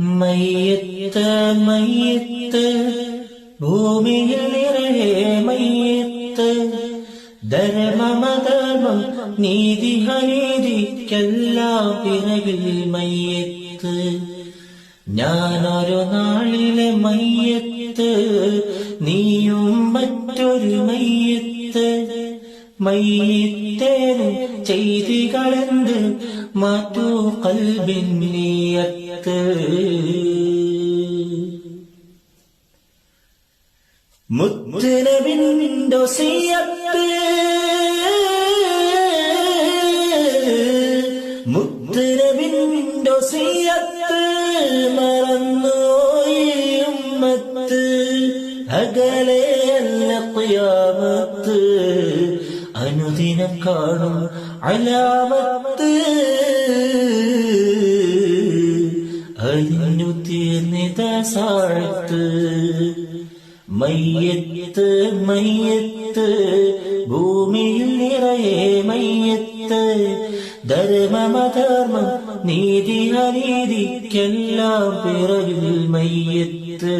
മയ്യത്ത് മയ്യത്ത് ഭൂമിയിൽ നിറയെ മയ്യത്ത്. ധർമ്മമധർമ്മം നീതി അനീതിക്കെല്ലാം പിറകിൽ മയ്യത്ത്. ഞാനൊരു നാളിലെ മയ്യത്ത് നീയും മറ്റൊരു മയ്യത്ത്. മയ്യത്തേനും ചെയ്തികളെന്ത്? മാറ്റൂ കൽബിൻ നീയത്ത്. മുത്തുനബിന്റെ സിയത്ത് മുത്തുനബിന്റെ സിയത്ത് മറന്നുപോയി ഉമ്മത്ത്. അകലെയല്ല ഖിയാമത്ത്. അനുദിനം അലാമത്ത് അനുദിനിതസാഴത്ത് മയ്യത്ത് മയ്യത്ത് ഭൂമിയിൽ നിറയെ മയ്യത്ത്. ധർമ്മമധർമ്മം നീതി അനീതിക്കെല്ലാം പിറകിൽ മയ്യത്ത്.